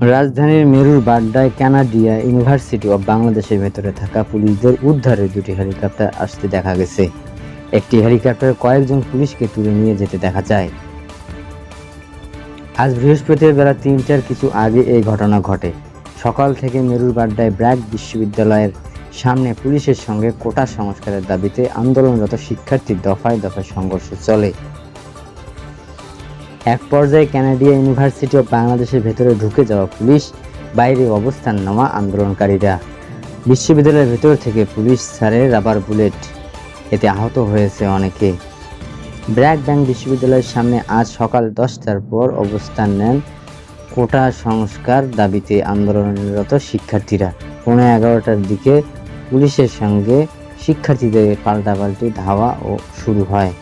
রাজধানীর মেরুর বাড্ডায় কানাডিয়া university of বাংলাদেশের ভেতরে থাকা পুলিশদের উদ্ধারে দুটি হেলিকপ্টার আসতে দেখা গেছে। একটি হেলিকপ্টারে কয়েকজন পুলিশকে তুলে নিয়ে যেতে দেখা যায়। আজ বৃহস্পতিবার বেলা তিনটার কিছু আগে এই ঘটনা ঘটে। সকাল থেকে মেরুর বাড্ডায় ব্র্যাক বিশ্ববিদ্যালয়ের সামনে পুলিশের সঙ্গে কোটা সংস্কারের দাবিতে আন্দোলনরত শিক্ষার্থীর দফায় দফায় সংঘর্ষ চলে। এক পর্যায়ে কানাডিয়া ইউনিভার্সিটি অব বাংলাদেশের ভেতরে ঢুকে যাওয়া পুলিশ, বাইরে অবস্থান নেওয়া আন্দোলনকারীরা। বিশ্ববিদ্যালয়ের ভেতর থেকে পুলিশ ছাড়ে রাবার বুলেট। এতে আহত হয়েছে অনেকে। ব্র্যাক ব্যাংক বিশ্ববিদ্যালয়ের সামনে আজ সকাল দশটার পর অবস্থান নেন কোটা সংস্কার দাবিতে আন্দোলনরত শিক্ষার্থীরা। পৌনে এগারোটার দিকে পুলিশের সঙ্গে শিক্ষার্থীদের পাল্টাপাল্টি ধাওয়া ও শুরু হয়।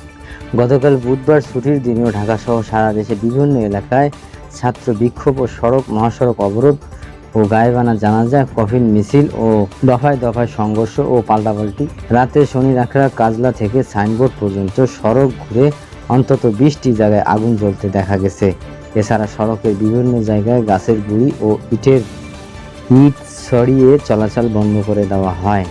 গতকাল বুধবার ছুটির দিনেও ঢাকাসহ সারা দেশে বিভিন্ন এলাকায় ছাত্র বিক্ষোভ ও সড়ক, মহাসড়ক অবরোধ ও গায়েবানা জানাজা, কফিন মিছিল ও দফায় দফায় সংঘর্ষ ও পাল্টাপাল্টি। রাতে শনি রাখড়া কাজলা থেকে সাইনবোর্ড পর্যন্ত সড়ক ঘুরে অন্তত বিশটি জায়গায় আগুন জ্বলতে দেখা গেছে। এছাড়া সড়কের বিভিন্ন জায়গায় গাছের গুঁড়ি ও ইটের ইট ছড়িয়ে চলাচল বন্ধ করে দেওয়া হয়।